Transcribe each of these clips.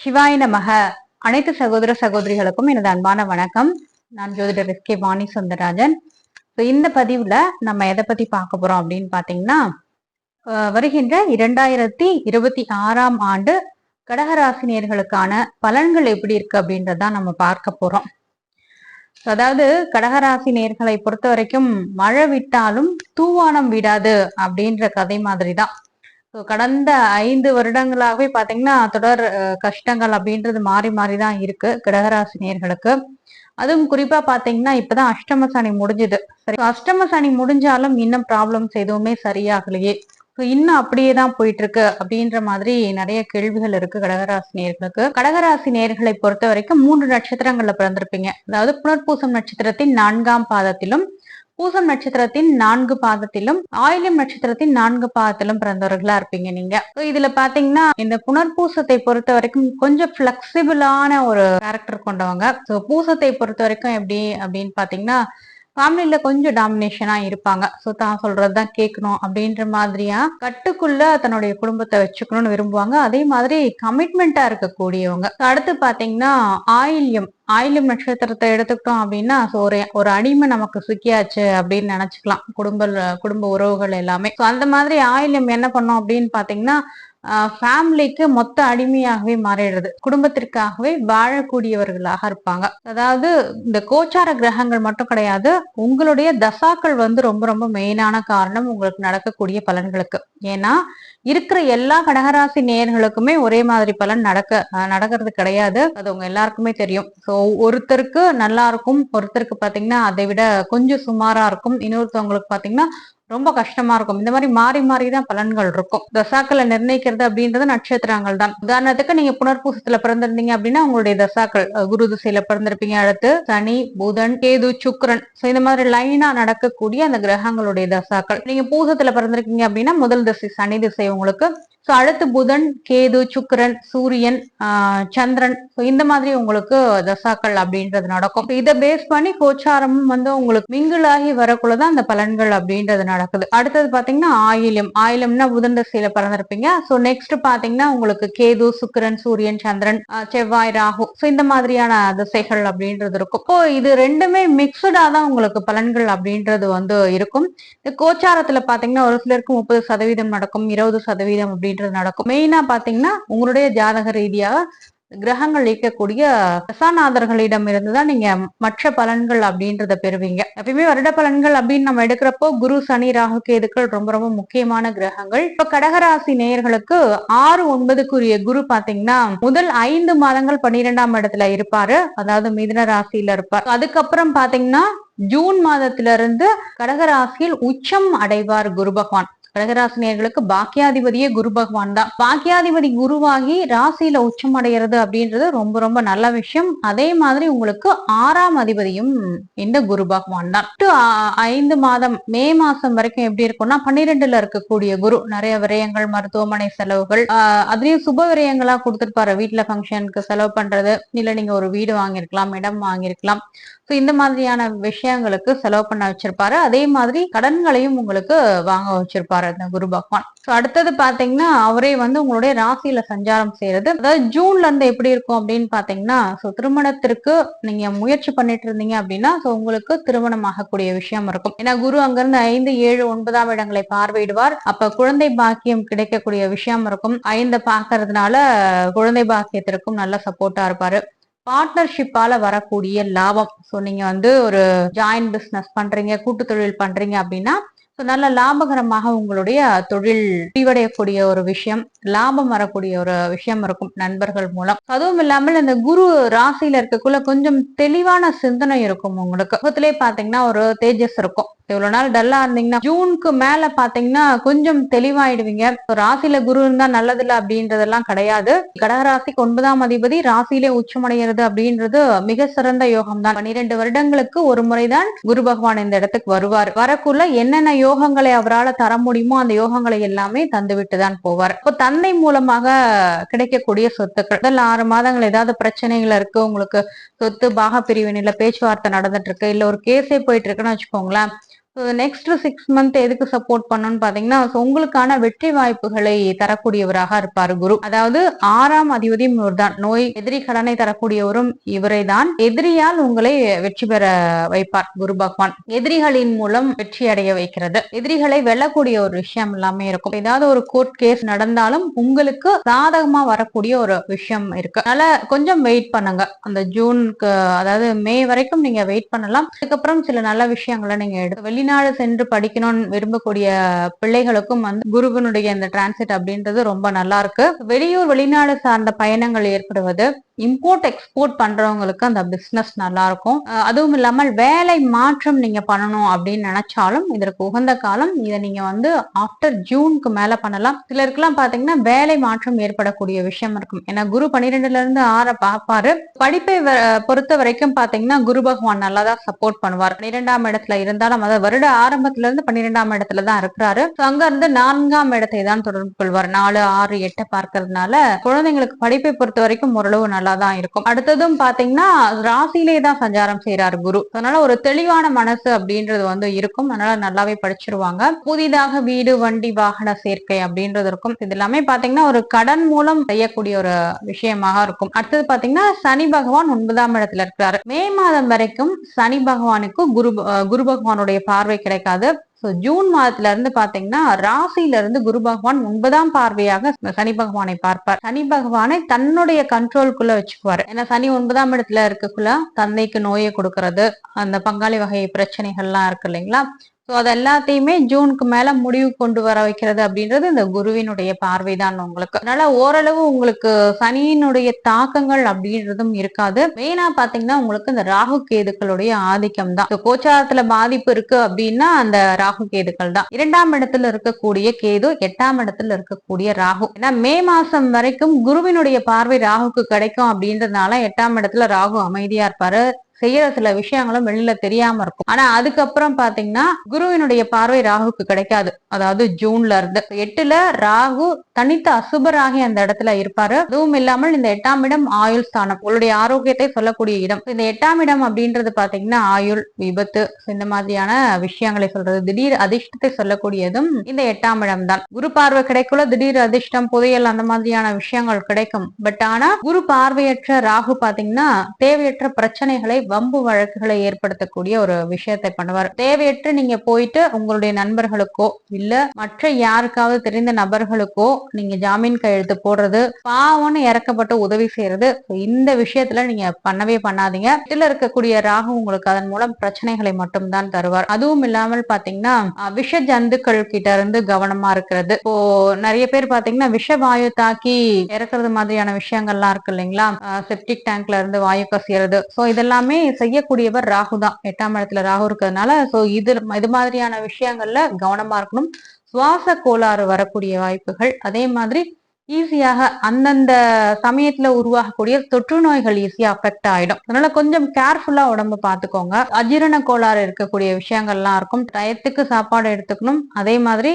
சிவாய நமக. அனைத்து சகோதர சகோதரிகளுக்கும் எனது அன்பான வணக்கம். நான் ஜோதிடர் S K Vani Sundararajan. So இந்த பதிவுல நம்ம எதை பத்தி பார்க்க போறோம் அப்படின்னு பாத்தீங்கன்னா அஹ், வருகின்ற இரண்டாயிரத்தி இருபத்தி ஆறாம் ஆண்டு கடகராசினியர்களுக்கான பலன்கள் எப்படி இருக்கு அப்படின்றதான் நம்ம பார்க்க போறோம். அதாவது கடகராசி நேர்களை பொறுத்த வரைக்கும் மழை விட்டாலும் தூவானம் விடாது அப்படின்ற கதை மாதிரி தான் ஸோ கடந்த ஐந்து வருடங்களாகவே பாத்தீங்கன்னா தொடர் கஷ்டங்கள் அப்படின்றது மாறி மாறி தான் இருக்கு கடகராசி அதுவும் குறிப்பா பாத்தீங்கன்னா இப்பதான் அஷ்டம சனி முடிஞ்சுது. சரி அஷ்டம சனி முடிஞ்சாலும் இன்னும் ப்ராப்ளம்ஸ் எதுவுமே சரியாகலையே. ஸோ இன்னும் அப்படியே தான் போயிட்டு இருக்கு அப்படின்ற மாதிரி நிறைய கேள்விகள் இருக்கு கடகராசி நேர்களுக்கு கடகராசி நேர்களை பொறுத்த வரைக்கும் மூன்று நட்சத்திரங்கள்ல பிறந்திருப்பீங்க. அதாவது புனர்பூசம் நட்சத்திரத்தின் நான்காம் பாதத்திலும் பூசம் நட்சத்திரத்தின் நான்கு பாதத்திலும் ஆயிலம் நட்சத்திரத்தின் நான்கு பாதத்திலும் பிறந்தவர்களா இருப்பீங்க நீங்க. இதுல பாத்தீங்கன்னா இந்த புனர்பூசத்தை பொறுத்த வரைக்கும் கொஞ்சம் பிளெக்சிபிளான ஒரு கேரக்டர் கொண்டவங்க. பூசத்தை பொறுத்த வரைக்கும் எப்படி அப்படின்னு பாத்தீங்கன்னா ஃபேமிலியில கொஞ்சம் டாமினேஷனா இருப்பாங்க. ஸோ தான் சொல்றதுதான் கேட்கணும் அப்படின்ற மாதிரியா கட்டுக்குள்ள தன்னுடைய குடும்பத்தை வச்சுக்கணும்னு விரும்புவாங்க. அதே மாதிரி கமிட்மெண்டா இருக்கக்கூடியவங்க. அடுத்து பாத்தீங்கன்னா ஆயில்யம். ஆயில்யம் நட்சத்திரத்தை எடுத்துக்கிட்டோம் அப்படின்னா ஸோ ஒரு ஒரு அடிமை நமக்கு சுக்கியாச்சு அப்படின்னு நினைச்சுக்கலாம். குடும்ப குடும்ப உறவுகள் எல்லாமே. ஸோ அந்த மாதிரி ஆயில்யம் என்ன பண்ணோம் அப்படின்னு பாத்தீங்கன்னா ஃபேமிலிக்கு மொத்த அடிமையாகவே மாறிடுறது. குடும்பத்திற்காகவே வாழக்கூடியவர்களாக இருப்பாங்க. அதாவது இந்த கோச்சார கிரகங்கள் மட்டும் கிடையாது உங்களுடைய தசாக்கள் வந்து ரொம்ப ரொம்ப மெயினான காரணம் உங்களுக்கு நடக்கக்கூடிய பலன்களுக்கு. ஏன்னா இருக்கிற எல்லா கடகராசி நேயர்களுக்குமே ஒரே மாதிரி பலன் நடக்க நடக்கிறது கிடையாது. அது உங்க எல்லாருக்குமே தெரியும். ஸோ ஒருத்தருக்கு நல்லா இருக்கும் ஒருத்தருக்கு பாத்தீங்கன்னா அதை விட கொஞ்சம் சுமாரா இருக்கும். இன்னொருத்தவங்களுக்கு பாத்தீங்கன்னா ரொம்ப கஷ்டமா இருக்கும். இந்த மாதிரி மாறி மாறி தான் பலன்கள் இருக்கும். தசாக்களை நிர்ணயிக்கிறது அப்படின்றது நட்சத்திரங்கள் தான். உதாரணத்துக்கு நீங்க புனர்பூசத்துல பிறந்திருந்தீங்க அப்படின்னா உங்களுடைய தசாக்கள் குரு திசையில பிறந்திருப்பீங்க. அடுத்து சனி புதன் கேது சுக்ரன் இந்த மாதிரி லைனா நடக்கக்கூடிய அந்த கிரகங்களுடைய தசாக்கள். நீங்க பூசத்துல பிறந்திருக்கீங்க அப்படின்னா முதல் திசை சனி திசை உங்களுக்கு ஸோ அடுத்து புதன் கேது சுக்கரன் சூரியன் சந்திரன். ஸோ இந்த மாதிரி உங்களுக்கு தசாக்கள் அப்படின்றது நடக்கும். இதை பேஸ் பண்ணி கோச்சாரமும் வந்து உங்களுக்கு மிங்கிளாகி வரக்குள்ளதான் அந்த பலன்கள் அப்படின்றது நடக்குது. அடுத்தது பாத்தீங்கன்னா ஆயிலம். ஆயிலம்னா புதன் திசையில பிறந்திருப்பீங்க. ஸோ நெக்ஸ்ட் பாத்தீங்கன்னா உங்களுக்கு கேது சுக்கரன் சூரியன் சந்திரன் செவ்வாய் ராகு. ஸோ இந்த மாதிரியான திசைகள் அப்படின்றது இருக்கும். இப்போ இது ரெண்டுமே மிக்சடா தான் உங்களுக்கு பலன்கள் அப்படின்றது வந்து இருக்கும். இந்த கோச்சாரத்துல பாத்தீங்கன்னா ஒரு சிலருக்கு முப்பது சதவீதம் நடக்கும் இருபது சதவீதம் அப்படின்றது நடக்கும். மெயினா பாத்தீங்கன்னா உங்களுடைய ஜாதக ரீதியாக கிரகங்கள் இயக்கக்கூடிய பிரசாநாதர்களிடம் இருந்துதான் நீங்க மற்ற பலன்கள் அப்படின்றத பெறுவீங்க. எப்பயுமே வருட பலன்கள் அப்படின்னு நம்ம எடுக்கிறப்போ குரு சனி ராகு கேதுக்கள் ரொம்ப ரொம்ப முக்கியமான கிரகங்கள். இப்ப கடகராசி நேயர்களுக்கு ஆறு ஒன்பதுக்குரிய குரு பாத்தீங்கன்னா முதல் ஐந்து மாதங்கள் பன்னிரெண்டாம் இடத்துல இருப்பாரு. அதாவது மிதுன ராசியில இருப்பார். அதுக்கப்புறம் பாத்தீங்கன்னா ஜூன் மாதத்துல இருந்து கடகராசியில் உச்சம் அடைவார் குரு பகவான். கடகராசினியர்களுக்கு பாக்கியாதிபதியே குரு பகவான் தான். பாக்கியாதிபதி குருவாகி ராசியில உச்சம் அடைகிறது அப்படின்றது ரொம்ப ரொம்ப நல்ல விஷயம். அதே மாதிரி உங்களுக்கு ஆறாம் அதிபதியும் இந்த குரு பகவான் தான். ஐந்து மாதம் மே மாசம் வரைக்கும் எப்படி இருக்கும்னா பன்னிரெண்டுல இருக்கக்கூடிய குரு நிறைய விரயங்கள் மருத்துவமனை செலவுகள் அதுலயும் சுப விரயங்களா கொடுத்துருப்பாரு. வீட்டுல ஃபங்க்ஷனுக்கு செலவு பண்றது இல்ல நீங்க ஒரு வீடு வாங்கியிருக்கலாம் இடம் வாங்கியிருக்கலாம். ஸோ இந்த மாதிரியான விஷயங்களுக்கு செலவு பண்ண வச்சிருப்பாரு. அதே மாதிரி கடன்களையும் உங்களுக்கு வாங்க வச்சிருப்பாரு. அந்த குரு பகவான். ஸோ அடுத்தது பாத்தீங்கன்னா அவரே வந்து உங்களுடைய ராசியில சஞ்சாரம் செய்யறது. அதாவது ஜூன்ல இருந்து எப்படி இருக்கும் அப்படின்னு பாத்தீங்கன்னா ஸோ திருமணத்திற்கு நீங்க முயற்சி பண்ணிட்டு இருந்தீங்க அப்படின்னா ஸோ உங்களுக்கு திருமணம் ஆகக்கூடிய விஷயம் இருக்கும். ஏன்னா குரு அங்கிருந்து ஐந்து ஏழு ஒன்பதாம் இடங்களை பார்வையிடுவார். அப்ப குழந்தை பாக்கியம் கிடைக்கக்கூடிய விஷயம் இருக்கும். ஐந்து பாக்குறதுனால குழந்தை பாக்கியத்திற்கும் நல்ல சப்போர்ட்டா இருப்பாரு. பார்ட்னர்ஷிப்பால வரக்கூடிய லாபம். ஸோ நீங்க வந்து ஒரு ஜாயிண்ட் பிசினஸ் பண்றீங்க கூட்டு தொழில் பண்றீங்க அப்படின்னா ஸோ நல்ல லாபகரமாக உங்களுடைய தொழில் முடிவடையக்கூடிய ஒரு விஷயம். லாபம் வரக்கூடிய ஒரு விஷயம் இருக்கும் நண்பர்கள் மூலம். அதுவும் இல்லாமல் இந்த குரு ராசியில இருக்கக்குள்ள கொஞ்சம் தெளிவான சிந்தனை இருக்கும் உங்களுக்கு. முகத்திலே பாத்தீங்கன்னா ஒரு தேஜஸ் இருக்கும். இவ்வளவு நாள் டல்லா இருந்தீங்கன்னா ஜூனுக்கு மேல பாத்தீங்கன்னா கொஞ்சம் தெளிவாயிடுவீங்க. ராசியில குரு இருந்தா நல்லதில்ல அப்படின்றதெல்லாம் கிடையாது. கடகராசிக்கு ஒன்பதாம் அதிபதி ராசியிலே உச்சமடைகிறது அப்படின்றது மிக சிறந்த யோகம் தான் பன்னிரெண்டு வருடங்களுக்கு ஒரு முறைதான் குரு பகவான் இந்த இடத்துக்கு வருவார். வரக்குள்ள என்னென்ன யோகங்களை அவரால் தர முடியுமோ அந்த யோகங்களை எல்லாமே தந்துவிட்டு தான் போவார். இப்போ தந்தை மூலமாக கிடைக்கக்கூடிய சொத்துக்கள். முதல் ஆறு மாதங்கள் ஏதாவது பிரச்சனைகள் இருக்கு உங்களுக்கு சொத்து பாக பிரிவினையில பேச்சுவார்த்தை நடந்துட்டு இருக்கு இல்ல ஒரு கேஸே போயிட்டு இருக்குன்னு வச்சுக்கோங்களேன் நெக்ஸ்ட் சிக்ஸ் மந்த் எதுக்கு சப்போர்ட் பண்ணணும்னு பாத்தீங்கன்னா உங்களுக்கான வெற்றி வாய்ப்புகளை தரக்கூடியவராக இருப்பார் குரு. அதாவது ஆறாம் அதிபதியும் இவர்தான் நோய் எதிரி கடனை தரக்கூடியவரும் இவரை தான் எதிரியால் உங்களை வெற்றி பெற வைப்பார் குரு பகவான். எதிரிகளின் மூலம் வெற்றி அடைய வைக்கிறது. எதிரிகளை வெல்லக்கூடிய ஒரு விஷயம் எல்லாமே இருக்கும். ஏதாவது ஒரு கோர்ட் கேஸ் நடந்தாலும் உங்களுக்கு சாதகமா வரக்கூடிய ஒரு விஷயம் இருக்கு. அதனால கொஞ்சம் வெயிட் பண்ணுங்க. அந்த ஜூனுக்கு அதாவது மே வரைக்கும் நீங்க வெயிட் பண்ணலாம். அதுக்கப்புறம் சில நல்ல விஷயங்களை நீங்க எடுத்து வெளிநாடு சென்று படிக்கணும்னு விரும்பக்கூடிய பிள்ளைகளுக்கும் வந்து குருவனுடைய இந்த டிரான்சிட் அப்படின்றது ரொம்ப நல்லா இருக்கு. வெளியூர் வெளிநாடு சார்ந்த பயணங்கள் ஏற்படுவது இம்போர்ட் எக்ஸ்போர்ட் பண்றவங்களுக்கு அந்த பிசினஸ் நல்லா இருக்கும் அதுவும் இல்லாமல் வேலை மாற்றம் நீங்க பண்ணணும் அப்படின்னு நினைச்சாலும் இதற்கு உகந்த காலம் இதை நீங்க வந்து ஆஃப்டர் ஜூனுக்கு மேல பண்ணலாம். சிலருக்குலாம் பாத்தீங்கன்னா வேலை மாற்றம் ஏற்படக்கூடிய விஷயம் இருக்கும். ஏன்னா குரு பன்னிரெண்டுல இருந்து ஆற பார்ப்பாரு. படிப்பை வ- பொறுத்த வரைக்கும் பாத்தீங்கன்னா குரு பகவான் நல்லா தான் சப்போர்ட் பண்ணுவார். பன்னிரெண்டாம் இடத்துல இருந்தாலும் அதாவது வருட ஆரம்பத்துல இருந்து பன்னிரெண்டாம் இடத்துல தான் இருக்கிறாரு. அங்க இருந்து நான்காம் இடத்தை தான் தொடர்பு கொள்வார். நாலு ஆறு எட்டை பார்க்கறதுனால குழந்தைங்களுக்கு படிப்பை பொறுத்த வரைக்கும் ஓரளவு நல்லா தான் இருக்கும். அடுத்ததும் பாத்தீங்கன்னா ராசியிலே தான் சஞ்சாரம் செய்யறாரு குரு. அதனால ஒரு தெளிவான மனசு அப்படின்றது வந்து இருக்கும். அதனால நல்லாவே படிச்சிருவாங்க. புதிதாக வீடு வண்டி வாகன சேர்க்கை அப்படின்றது இருக்கும். இது எல்லாமே பாத்தீங்கன்னா ஒரு கடன் மூலம் செய்யக்கூடிய ஒரு விஷயமாக இருக்கும். அடுத்தது பாத்தீங்கன்னா சனி பகவான் ஒன்பதாம் இடத்துல இருக்கிறாரு. மே மாதம் வரைக்கும் சனி பகவானுக்கு குரு குரு பகவானுடைய பார்வை கிடைக்காது. ஸோ ஜூன் மாதத்துல இருந்து பாத்தீங்கன்னா ராசியில இருந்து குரு பகவான் ஒன்பதாம் பார்வையாக சனி பகவானை பார்ப்பார். சனி பகவானை தன்னுடைய கண்ட்ரோல்குள்ள வச்சுக்குவாரு. ஏன்னா சனி ஒன்பதாம் இடத்துல இருக்கக்குள்ள தந்தைக்கு நோயை கொடுக்கறது. அந்த பங்காளி வகை பிரச்சனைகள்லாம் இருக்கு இல்லைங்களா? ஸோ அது எல்லாத்தையுமே ஜூனுக்கு மேல முடிவு கொண்டு வர வைக்கிறது அப்படின்றது இந்த குருவினுடைய பார்வை தான் உங்களுக்கு. அதனால ஓரளவு உங்களுக்கு சனியினுடைய தாக்கங்கள் அப்படின்றதும் இருக்காது. மெயினா பாத்தீங்கன்னா உங்களுக்கு இந்த ராகு கேதுக்களுடைய ஆதிக்கம் தான் கோச்சாரத்துல பாதிப்பு இருக்கு அப்படின்னா அந்த ராகு கேதுக்கள் தான் இரண்டாம் இடத்துல இருக்கக்கூடிய கேது எட்டாம் இடத்துல இருக்கக்கூடிய ராகு. ஏன்னா மே மாசம் வரைக்கும் குருவினுடைய பார்வை ராகுக்கு கிடைக்கும் அப்படின்றதுனால எட்டாம் இடத்துல ராகு அமைதியா இருப்பாரு. செய்யற சில விஷயங்களும் வெளியில தெரியாம இருக்கும். ஆனா அதுக்கப்புறம் பாத்தீங்கன்னா குருவினுடைய பார்வை ராகுக்கு கிடைக்காது. அதாவது ஜூன்ல இருந்து. எட்டுல ராகு தனித்த அசுபராகி அந்த இடத்துல இருப்பாரு. அதுவும் இல்லாமல் இந்த எட்டாம் இடம் ஆயுள் ஸ்தானம். உங்களுடைய ஆரோக்கியத்தை சொல்லக்கூடிய இடம். இந்த எட்டாம் இடம் அப்படின்றது பாத்தீங்கன்னா ஆயுள் விபத்து இந்த மாதிரியான விஷயங்களை சொல்றது திடீர் அதிர்ஷ்டத்தை சொல்லக்கூடியதும் இந்த எட்டாம் இடம் தான். குரு பார்வை கிடைக்குள்ள திடீர் அதிர்ஷ்டம் புதையல் அந்த மாதிரியான விஷயங்கள் கிடைக்கும். பட் ஆனா குரு பார்வையற்ற ராகு பாத்தீங்கன்னா தேவையற்ற பிரச்சனைகளை வம்பு வழக்குகளை ஏற்படுத்தக்கூடிய ஒரு விஷயத்தை பண்ணுவார். தேவையற்ற நீங்க போயிட்டு உங்களுடைய நண்பர்களுக்கோ இல்ல மற்ற யாருக்காவது தெரிந்த நபர்களுக்கோ நீங்க ஜாமீன் கையெழுத்து போடுறது பாவம்னு இறக்கப்பட்டு உதவி செய்யறது இந்த விஷயத்துல நீங்க பண்ணவே பண்ணாதீங்க. இதுல இருக்கக்கூடிய ராகு உங்களுக்கு அதன் மூலம் பிரச்சனைகளை மட்டும்தான் தருவார். அதுவும் இல்லாமல் பாத்தீங்கன்னா விஷ ஜந்துக்கள் கிட்ட இருந்து கவனமா இருக்கிறது. இப்போ நிறைய பேர் பாத்தீங்கன்னா விஷ வாயு தாக்கி இறக்குறது மாதிரியான விஷயங்கள்லாம் இருக்கு இல்லைங்களா? செப்டிக் டேங்க்ல இருந்து வாயு கசியறது. சோ இதெல்லாமே செய்யக்கூடியவர் ராகு தான். எட்டாம் இடத்துல ராகு இருக்கிறதுனால சோ இது இது மாதிரியான விஷயங்கள்ல கவனமா இருக்கணும். சுவாச கோளாறு வரக்கூடிய வாய்ப்புகள் அதே மாதிரி ஈஸியாக அந்தந்த சமயத்துல உருவாகக்கூடிய தொற்று நோய்கள் ஈஸியா அஃபெக்ட் ஆயிடும். அதனால கொஞ்சம் கேர்ஃபுல்லா உடம்பு பாத்துக்கோங்க அஜீரண கோளாறு இருக்கக்கூடிய விஷயங்கள்லாம் இருக்கும். டயத்துக்கு சாப்பாடு எடுத்துக்கணும். அதே மாதிரி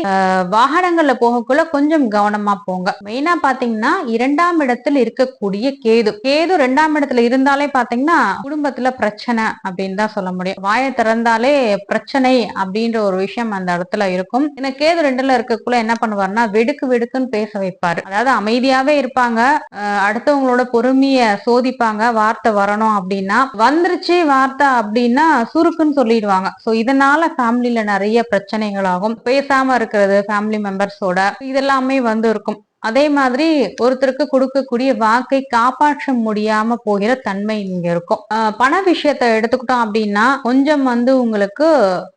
வாகனங்கள்ல போகக்குள்ள கொஞ்சம் கவனமா போங்க. மெயினா பாத்தீங்கன்னா இரண்டாம் இடத்தில் இருக்கக்கூடிய கேது. கேது ரெண்டாம் இடத்துல இருந்தாலே பாத்தீங்கன்னா குடும்பத்துல பிரச்சனை அப்படின்னு தான் சொல்ல முடியும். வாயை திறந்தாலே பிரச்சனை அப்படின்ற ஒரு விஷயம் அந்த இடத்துல இருக்கும். ஏன்னா கேது ரெண்டுல இருக்கக்குள்ள என்ன பண்ணுவாருன்னா வெடுக்கு வெடுக்குன்னு பேச வைப்பாரு. அதாவது அமைதியாவே இருப்பாங்க. அடுத்தவங்களோட பொறுமைய சோதிப்பாங்க. வார்த்தை வரணும் அப்படின்னா வந்துருச்சு வார்த்தை அப்படின்னா சுருக்குன்னு சொல்லிடுவாங்க. சோ இதனால ஃபேமிலில நிறைய பிரச்சனைகள் ஆகும். பேசாம இருக்கிறது ஃபேமிலி மெம்பர்ஸோட இதெல்லாமே வந்து இருக்கும். அதே மாதிரி ஒருத்தருக்கு கொடுக்கக்கூடிய வாக்கை காப்பாற்ற முடியாம போகிற தன்மை இங்க இருக்கும். பண விஷயத்தை எடுத்துக்கிட்டோம் அப்படின்னா கொஞ்சம் வந்து உங்களுக்கு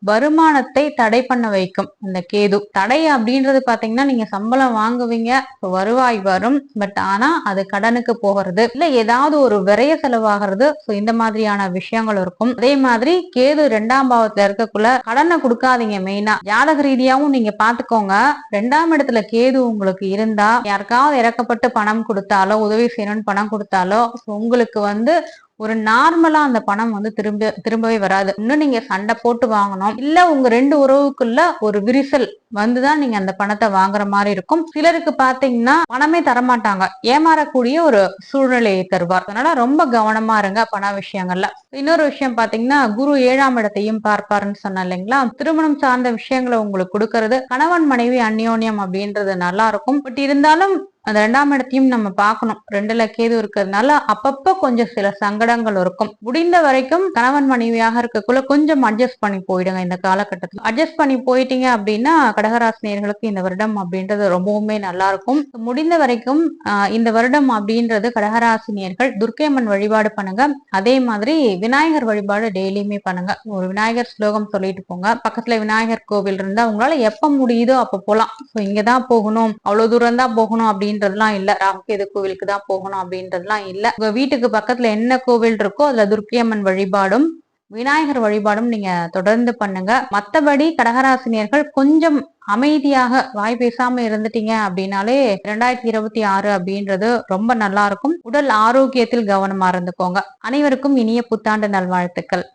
வருமானத்தை தடை பண்ண வைக்கும் இந்த கேது. தடை அப்படின்றது பாத்தீங்கன்னா நீங்க சம்பளம் வாங்குவீங்க வருவாய் வரும் பட் ஆனா அது கடனுக்கு போகிறது. இல்ல ஏதாவது ஒரு விரைய செலவாகிறது ஸோ இந்த மாதிரியான விஷயங்கள் இருக்கும். அதே மாதிரி கேது ரெண்டாம் பாவத்துல இருக்கக்குள்ள கடனை கொடுக்காதீங்க மெயினா ஜாதக ரீதியாவும் நீங்க பாத்துக்கோங்க ரெண்டாம் இடத்துல கேது உங்களுக்கு இருந்தா யாருக்காவது இறக்கப்பட்டு பணம் கொடுத்தாலோ உதவி செய்யணும்னு பணம் கொடுத்தாலோ உங்களுக்கு வந்து ஒரு நார்மலா அந்த பணம் வந்து திரும்ப திரும்பவே வராது. இன்னும் நீங்க சண்டை போட்டு வாங்கணும். இல்ல உங்க ரெண்டு உறவுக்குள்ள ஒரு விரிசல் வந்துதான் நீங்க அந்த பணத்தை வாங்குற மாதிரி இருக்கும். சிலருக்கு பாத்தீங்கன்னா பணமே தரமாட்டாங்க. ஏமாறக்கூடிய ஒரு சூழ்நிலையை தருவார். அதனால ரொம்ப கவனமா இருங்க பண விஷயங்கள்ல. இன்னொரு விஷயம் பாத்தீங்கன்னா குரு ஏழாம் இடத்தையும் பார்ப்பாருன்னு சொன்ன இல்லைங்களா? திருமணம் சார்ந்த விஷயங்களை உங்களுக்கு கொடுக்கறது கணவன் மனைவி அந்யோன்யம் அப்படின்றது நல்லா இருக்கும். பட் இருந்தாலும் அந்த ரெண்டாம் இடத்தையும் நம்ம பார்க்கணும். ரெண்டுல கேது இருக்கிறதுனால அப்பப்ப கொஞ்சம் சில சங்கடங்கள் இருக்கும். முடிந்த வரைக்கும் கணவன் மனைவியாக இருக்கக்குள்ள கொஞ்சம் அட்ஜஸ்ட் பண்ணி போயிடுங்க இந்த காலகட்டத்தில். அட்ஜஸ்ட் பண்ணி போயிட்டீங்க அப்படின்னா கடகராசினியர்களுக்கு இந்த வருடம் அப்படின்றது ரொம்பவுமே நல்லா இருக்கும். முடிந்த வரைக்கும் இந்த வருடம் அப்படின்றது கடகராசினியர்கள் துர்க்கையம்மன் வழிபாடு பண்ணுங்க. அதே மாதிரி விநாயகர் வழிபாடு டெய்லியுமே பண்ணுங்க. ஒரு விநாயகர் ஸ்லோகம் சொல்லிட்டு போங்க. பக்கத்துல விநாயகர் கோவில் இருந்தா உங்களால எப்ப முடியுதோ அப்ப போலாம். ஸோ இங்கதான் போகணும். அவ்வளவு தூரம் தான் போகணும் அப்படின்னு அப்படின்றதுலாம் இல்ல. ராமகேது கோவிலுக்கு தான் போகணும் அப்படின்றதுலாம் இல்ல. உங்க வீட்டுக்கு பக்கத்துல என்ன கோவில் இருக்கோ அதுல துர்க்கியம்மன் வழிபாடும் விநாயகர் வழிபாடும் நீங்க தொடர்ந்து பண்ணுங்க. மத்தபடி கடகராசினியர்கள் கொஞ்சம் அமைதியாக வாய் பேசாம இருந்துட்டீங்க அப்படின்னாலே ரெண்டாயிரத்தி இருபத்தி ஆறு அப்படின்றது ரொம்ப நல்லா இருக்கும். உடல் ஆரோக்கியத்தில் கவனமா இருந்துக்கோங்க. அனைவருக்கும் இனிய புத்தாண்டு நல்வாழ்த்துக்கள்.